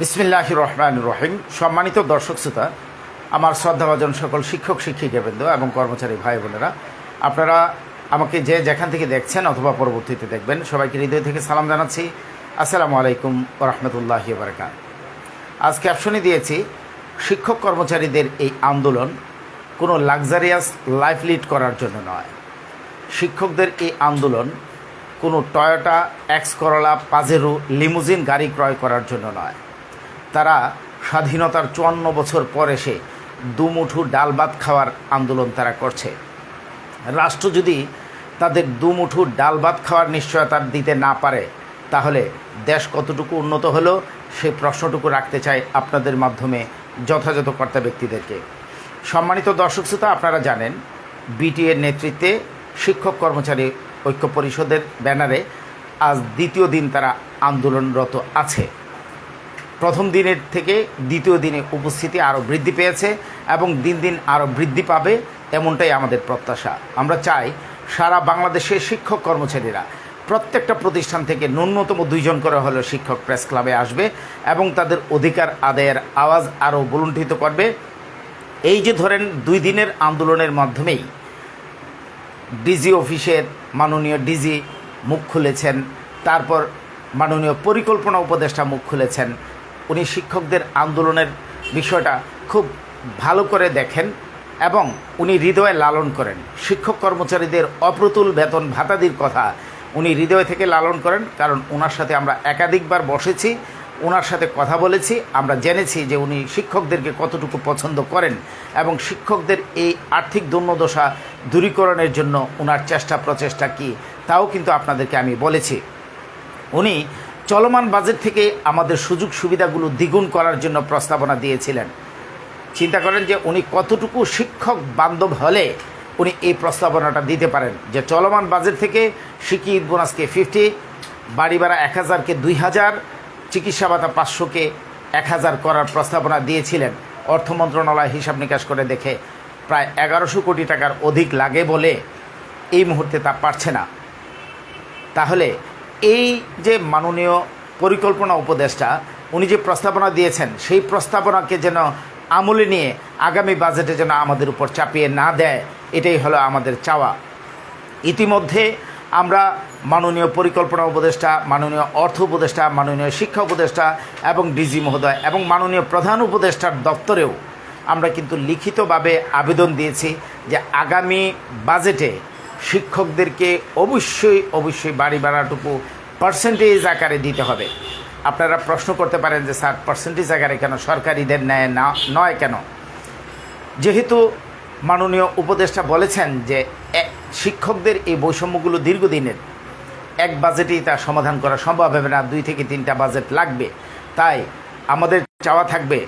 বিসমিল্লাহ রহমান রহিম সম্মানিত দর্শক শ্রোতা, আমার শ্রদ্ধাভাজন সকল শিক্ষক, শিক্ষিকাবৃন্দ এবং কর্মচারী ভাই বোনেরা, আপনারা আমাকে যে যেখান থেকে দেখছেন অথবা পরবর্তীতে দেখবেন, সবাইকে হৃদয় থেকে সালাম জানাচ্ছি। আসসালামু আলাইকুম রহমতুল্লাহি বারকাত আজ ক্যাপশনে দিয়েছি, শিক্ষক কর্মচারীদের এই আন্দোলন কোনো লাক্সারিয়াস লাইফ লিড করার জন্য নয়। শিক্ষকদের এই আন্দোলন কোনো Toyota X Corolla Pajero limousine গাড়ি ক্রয় করার জন্য নয়। তারা স্বাধীনতার চুয়ান্ন বছর পর এসে দুমুঠু ডাল ভাত খাওয়ার আন্দোলন তারা করছে। রাষ্ট্র যদি তাদের দুমুঠু ডাল ভাত খাওয়ার নিশ্চয়তা দিতে না পারে, তাহলে দেশ কতটুকু উন্নত হলো সেই প্রশ্নটুকু রাখতে চাই আপনাদের মাধ্যমে যথাযথ কর্তা ব্যক্তিদেরকে। সম্মানিত দর্শক শ্রোতা, আপনারা জানেন, বিটিএর নেতৃত্বে শিক্ষক কর্মচারী ঐক্য পরিষদের ব্যানারে আজ দ্বিতীয় দিন তারা আন্দোলনরত আছে। প্রথম দিনের থেকে দ্বিতীয় দিনে উপস্থিতি আরও বৃদ্ধি পেয়েছে এবং দিন দিন আরও বৃদ্ধি পাবে এমনটাই আমাদের প্রত্যাশা। আমরা চাই সারা বাংলাদেশের শিক্ষক কর্মচারীরা প্রত্যেকটা প্রতিষ্ঠান থেকে ন্যূনতম দুইজন করে হলেও শিক্ষক প্রেস ক্লাবে আসবে এবং তাদের অধিকার আদায়ের আওয়াজ আরও বুলুণ্ঠিত করবে। এই যে ধরেন দুই দিনের আন্দোলনের মাধ্যমেই ডিজি অফিসের মাননীয় ডিজি মুখ খুলেছেন, তারপর মাননীয় পরিকল্পনা উপদেষ্টা মুখ খুলেছেন উনি শিক্ষকদের আন্দোলনের বিষয়টা খুব ভালো করে দেখেন এবং উনি হৃদয়ে লালন করেন। শিক্ষক কর্মচারীদের অপ্রতুল বেতন ভাতাদির কথা উনি হৃদয় থেকে লালন করেন কারণ ওনার সাথে আমরা একাধিকবার বসেছি ওনার সাথে কথা বলেছি, আমরা জেনেছি যে উনি শিক্ষকদেরকে কতটুকু পছন্দ করেন এবং শিক্ষকদের এই আর্থিক দুর্নদশা দূরীকরণের জন্য ওনার চেষ্টা প্রচেষ্টা কি, তাও কিন্তু আপনাদেরকে আমি বলেছি। উনি চলমান বাজেট থেকে আমাদের সুযোগ সুবিধাগুলো দ্বিগুণ করার জন্য প্রস্তাবনা দিয়েছিলেন। চিন্তা করেন যে উনি কতটুকু শিক্ষক বান্ধব হলে উনি এই প্রস্তাবনাটা দিতে পারেন। যে চলমান বাজেট থেকে শিকি বোনাসকে ফিফটি বাড়ি ভাড়া এক হাজারকে দুই হাজার, চিকিৎসা ভাতা পাঁচশোকে এক হাজার করার প্রস্তাবনা দিয়েছিলেন। অর্থ মন্ত্রণালয় হিসাব নিকাশ করে দেখে প্রায় এগারোশো কোটি টাকার অধিক লাগে বলে এই মুহূর্তে তা পারছে না। তাহলে এই যে মাননীয় পরিকল্পনা উপদেষ্টা, উনি যে প্রস্তাবনা দিয়েছেন, সেই প্রস্তাবনাকে যেন আমলে নিয়ে আগামী বাজেটে যেন আমাদের উপর চাপিয়ে না দেয়, এটাই হলো আমাদের চাওয়া। ইতিমধ্যে আমরা মাননীয় পরিকল্পনা উপদেষ্টা, মাননীয় অর্থ উপদেষ্টা, মাননীয় শিক্ষা উপদেষ্টা এবং ডিজি মহোদয় এবং মাননীয় প্রধান উপদেষ্টার দপ্তরেও আমরা কিন্তু লিখিতভাবে আবেদন দিয়েছি যে আগামী বাজেটে শিক্ষকদেরকে অবশ্যই অবশ্যই বাড়ি ভাড়াটুকু পার্সেন্টেজ আকারে দিতে হবে। আপনারা প্রশ্ন করতে পারেন যে, স্যার পার্সেন্টেজ আকারে কেন সরকারিদের ন্যায় না, নয় কেন? যেহেতু মাননীয় উপদেষ্টা বলেছেন যে শিক্ষকদের এই বৈষম্যগুলো দীর্ঘদিনের। এক বাজেটেই তা সমাধান করা সম্ভব হবে না, দুই থেকে তিনটা বাজেট লাগবে। তাই আমাদের চাওয়া থাকবে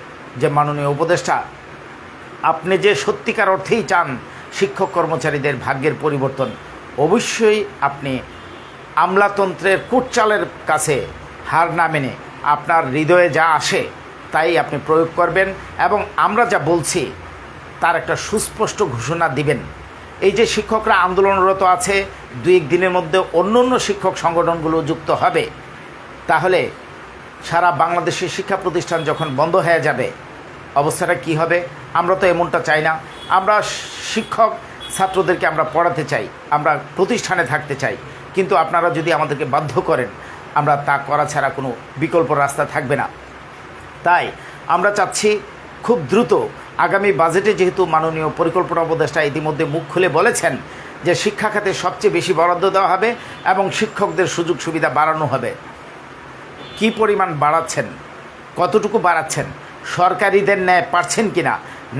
যে, মাননীয় উপদেষ্টা, আপনি যে সত্যিকার অর্থেই চান শিক্ষক কর্মচারীদের ভাগ্যের পরিবর্তন। অবশ্যই আপনি আমলাতন্ত্রের কুটচালের কাছে হার না মেনে আপনার হৃদয়ে যা আসে তাই আপনি প্রয়োগ করবেন এবং আমরা যা বলছি তার একটা সুস্পষ্ট ঘোষণা দিবেন। এই যে শিক্ষকরা আন্দোলনরত আছে, দুই এক দিনের মধ্যে অন্য অন্য শিক্ষক সংগঠনগুলো যুক্ত হবে, তাহলে সারা বাংলাদেশের শিক্ষা প্রতিষ্ঠান যখন বন্ধ হয়ে যাবে অবস্থাটা কি হবে? আমরা তো এমনটা চাই না। আমরা শিক্ষক ছাত্রদেরকে আমরা পড়াতে চাই, আমরা প্রতিষ্ঠানে থাকতে চাই। কিন্তু আপনারা যদি আমাদেরকে বাধ্য করেন, আমরা তা করা ছাড়া কোনো বিকল্প রাস্তা থাকবে না। তাই আমরা চাচ্ছি খুব দ্রুত আগামী বাজেটে যেহেতু মাননীয় পরিকল্পনা উপদেষ্টা ইতিমধ্যে মুখ খুলে বলেছেন যে শিক্ষা খাতে সবচেয়ে বেশি বরাদ্দ দেওয়া হবে এবং শিক্ষকদের সুযোগ সুবিধা বাড়ানো হবে। কি পরিমাণ বাড়াচ্ছেন? কতটুকু বাড়াচ্ছেন? সরকারিদের ন্যায় পারছেন কি না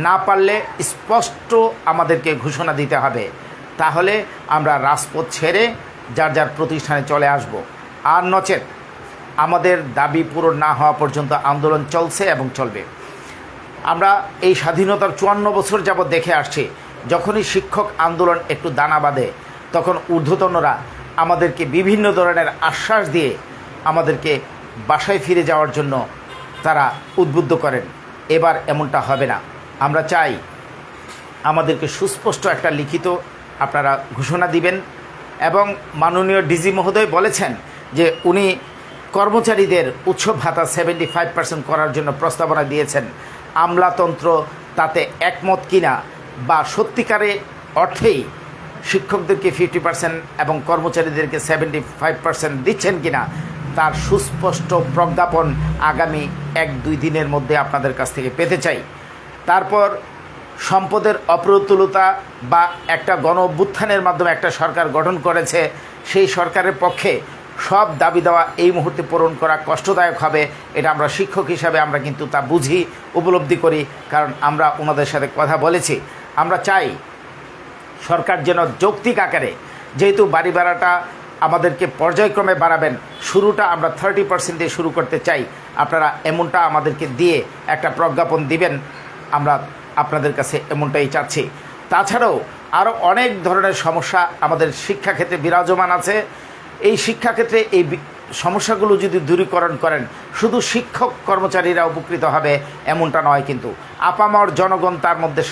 না পারলে স্পষ্ট আমাদেরকে ঘোষণা দিতে হবে। তাহলে আমরা রাজপথ ছেড়ে যার যার প্রতিষ্ঠানে চলে আসব। আর নচেত আমাদের দাবি পূরণ না হওয়া পর্যন্ত আন্দোলন চলছে এবং চলবে। আমরা এই স্বাধীনতার চুয়ান্ন বছর যাবৎ দেখে আসছি, যখনই শিক্ষক আন্দোলন একটু দানা বাঁধে, তখন ঊর্ধ্বতনরা আমাদেরকে বিভিন্ন ধরনের আশ্বাস দিয়ে আমাদেরকে বাসায় ফিরে যাওয়ার জন্য তারা উদ্বুদ্ধ করেন, এবার এমনটা হবে না। আমরা চাই আমাদেরকে সুস্পষ্ট একটা লিখিত আপনারা ঘোষণা দিবেন এবং মাননীয় ডিজি মহোদয় বলেছেন যে উনি কর্মচারীদের উৎসব ভাতা সেভেন্টি ফাইভ পার্সেন্ট করার জন্য প্রস্তাবনা দিয়েছেন। আমলাতন্ত্র তাতে একমত কিনা বা সত্যিকারে অর্থেই শিক্ষকদেরকে ফিফটি পার্সেন্ট এবং কর্মচারীদেরকে সেভেন্টি ফাইভ পার্সেন্ট দিচ্ছেন কিনা, তার সুস্পষ্ট প্রজ্ঞাপন আগামী এক দুই দিনের মধ্যে আপনাদের কাছ থেকে পেতে চাই। তারপর সম্পদের অপ্রতুলতা বা একটা গণ অভ্যুত্থানের মাধ্যমে একটা সরকার গঠন করেছে, সেই সরকারের পক্ষে সব দাবি দেওয়া এই মুহূর্তে পূরণ করা কষ্টদায়ক হবে, এটা আমরা শিক্ষক হিসাবে আমরা কিন্তু তা বুঝি, উপলব্ধি করি, কারণ আমরা ওনাদের সাথে কথা বলেছি। আমরা চাই সরকার যেন যৌক্তিক আকারে যেহেতু বাড়ি ভাড়াটা আমাদেরকে পর্যায়ক্রমে বাড়াবেন, শুরুটা আমরা থার্টি পার্সেন্ট দিয়ে শুরু করতে চাই। আপনারা এমনটা আমাদেরকে দিয়ে একটা প্রজ্ঞাপন দিবেন, আমরা আপনাদের কাছে এমনটাই চাচ্ছি। তাছাড়াও আরও অনেক ধরনের সমস্যা আমাদের শিক্ষাক্ষেত্রে বিরাজমান আছে। এই শিক্ষাক্ষেত্রে এই সমস্যাগুলো যদি দূরীকরণ করেন, শুধু শিক্ষক কর্মচারীরা উপকৃত হবে এমনটা নয় কিন্তু। আপামর জনগণ তার মধ্যে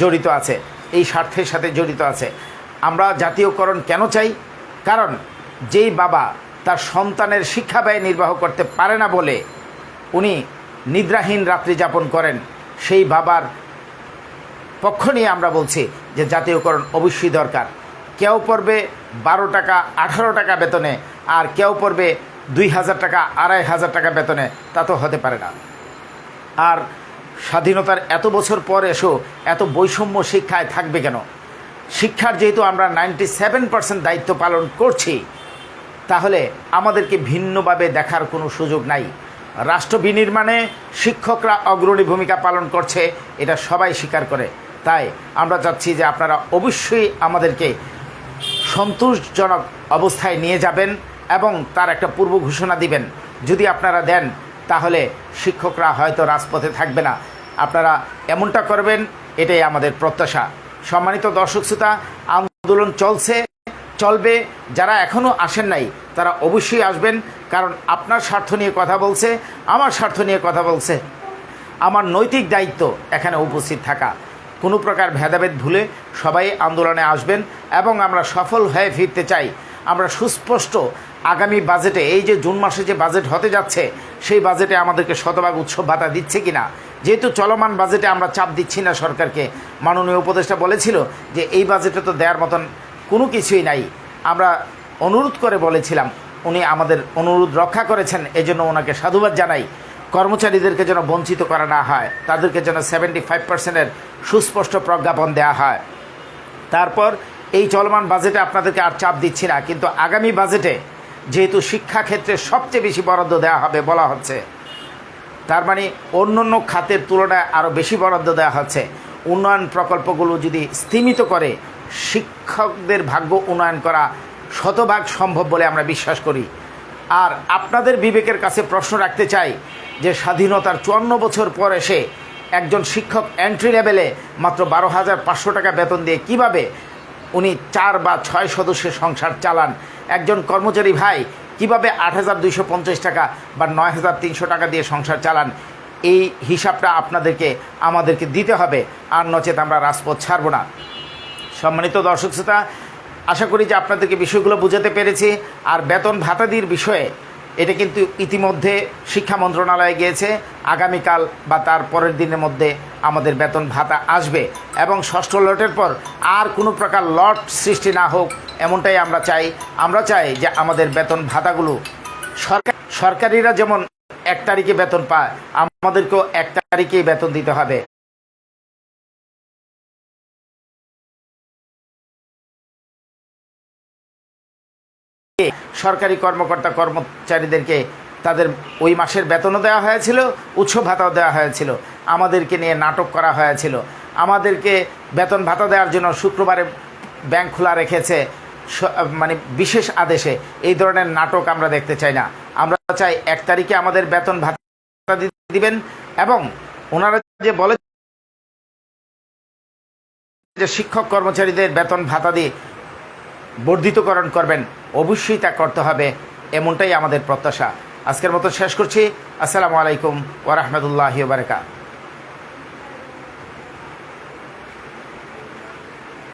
জড়িত আছে, এই স্বার্থের সাথে জড়িত আছে। আমরা জাতীয়করণ কেন চাই? কারণ যেই বাবা তার সন্তানের শিক্ষা ব্যয় নির্বাহ করতে পারে না বলে উনি নিদ্রাহীন রাত্রি যাপন করেন। সেই বাবার পক্ষ নিয়ে আমরা বলছি যে জাতীয়করণ অবশ্যই দরকার। কেউ পড়বে বারো টাকা, আঠারো টাকা বেতনে আর কেউ পড়বে দুই হাজার টাকা, আড়াই হাজার টাকা বেতনে। তা তো হতে পারে না। আর স্বাধীনতার এত বছর পর এসো, এত বৈষম্য শিক্ষায় থাকবে কেন? শিক্ষার যেহেতু আমরা নাইনটি সেভেন পার্সেন্ট দায়িত্ব পালন করছি, তাহলে আমাদেরকে ভিন্নভাবে দেখার কোনো সুযোগ নাই। রাষ্ট্র বিনির্মাণে শিক্ষকরা অগ্রণী ভূমিকা পালন করছে, এটা সবাই স্বীকার করে। তাই আমরা চাচ্ছি যে আপনারা অবশ্যই আমাদেরকে সন্তোষজনক অবস্থায় নিয়ে যাবেন এবং তার একটা পূর্ব ঘোষণা দিবেন। যদি আপনারা দেন, তাহলে শিক্ষকরা হয়তো রাজপথে থাকবে না। আপনারা এমনটা করবেন, এটাই আমাদের প্রত্যাশা। সম্মানিত দর্শক শ্রোতা, আন্দোলন চলছে। চলবে। যারা এখনও আসেন নাই, তারা অবশ্যই আসবেন, কারণ আপনার স্বার্থ নিয়ে কথা বলছে, আমার স্বার্থ নিয়ে কথা বলছে। আমার নৈতিক দায়িত্ব এখানে উপস্থিত থাকা। কোনো প্রকার ভেদাভেদ ভুলে সবাই আন্দোলনে আসবেন এবং আমরা সফল হয়ে ফিরতে চাই। আমরা সুস্পষ্ট আগামী বাজেটে, এই যে জুন মাসে যে বাজেট হতে যাচ্ছে, সেই বাজেটে আমাদেরকে শতভাগ উৎসব ভাতা দিচ্ছে কিনা? যেহেতু চলমান বাজেটে আমরা চাপ দিচ্ছি না সরকারকে, মাননীয় উপদেষ্টা বলেছিল যে এই বাজেটে তো দেওয়ার মতন কোনো কিছুই নাই। আমরা অনুরোধ করে বলেছিলাম, উনি আমাদের অনুরোধ রক্ষা করেছেন, এজন্য ওনাকে সাধুবাদ জানাই। কর্মচারীদেরকে যেন বঞ্চিত করা না হয়, তাদেরকে যেন সেভেন্টি ফাইভ পার্সেন্টের সুস্পষ্ট প্রজ্ঞাপন দেওয়া হয়। তারপর এই চলমান বাজেটে আপনাদেরকে আর চাপ দিচ্ছি না, কিন্তু আগামী বাজেটে যেহেতু শিক্ষাক্ষেত্রে সবচেয়ে বেশি বরাদ্দ দেওয়া হবে বলা হচ্ছে, তার মানে অন্য অন্য খাতের তুলনায় আরও বেশি বরাদ্দ দেওয়া হচ্ছে। উন্নয়ন প্রকল্পগুলো যদি স্তীমিত করে শিক্ষকদের ভাগ্য উন্নয়ন করা শতভাগ সম্ভব বলে আমরা বিশ্বাস করি। আর আপনাদের বিবেকের কাছে প্রশ্ন রাখতে চাই যে স্বাধীনতার চুয়ান্ন বছর পর এসে একজন শিক্ষক এন্ট্রি লেভেলে মাত্র বারো হাজার পাঁচশো টাকা বেতন দিয়ে কীভাবে উনি চার বা ছয় সদস্যের সংসার চালান? একজন কর্মচারী ভাই কীভাবে আট হাজার দুইশো পঞ্চাশ টাকা বা নয় হাজার তিনশো টাকা দিয়ে সংসার চালান? এই হিসাবটা আপনাদেরকে, আমাদেরকে দিতে হবে। আর নচেত আমরা রাজপথ ছাড়ব না। সম্মানিত দর্শক শ্রোতা, আশা করি যে আপনাদেরকে বিষয়গুলো বুঝাতে পেরেছি। আর বেতন ভাতাদির বিষয়ে এটা কিন্তু ইতিমধ্যে শিক্ষা মন্ত্রণালয়ে গিয়েছে। আগামীকাল বা তার পরের দিনের মধ্যে আমাদের বেতন ভাতা আসবে এবং ষষ্ঠ লটের পর আর কোনো প্রকার লট সৃষ্টি না হোক এমনটাই আমরা চাই। আমরা চাই যে আমাদের বেতন ভাতাগুলো সরকার সরকারিরা যেমন এক তারিখে বেতন পায়, আমাদেরকেও এক তারিখেই বেতন দিতে হবে। সরকারি কর্মকর্তা কর্মচারীদেরকে তাদের ওই মাসের বেতনও দেওয়া হয়েছিল, উৎসব ভাতাও দেওয়া হয়েছিল, আমাদেরকে নিয়ে নাটক করা হয়েছিল। আমাদেরকে বেতন ভাতা দেওয়ার জন্য শুক্রবারে ব্যাংক খোলা রেখেছে মানে বিশেষ আদেশে। এই ধরনের নাটক আমরা দেখতে চাই না। আমরা চাই এক তারিখে আমাদের বেতন ভাতা দিবেন এবং ওনারা যে বলে যে শিক্ষক কর্মচারীদের বেতন ভাতা দিয়ে বর্ধিতকরণ করবেন অবশ্যই তা করতে হবে, এমনটাই আমাদের প্রত্যাশা। আজকের মতো শেষ করছি। আসসালামু আলাইকুম ওরহমতুল্লাহ বারকাত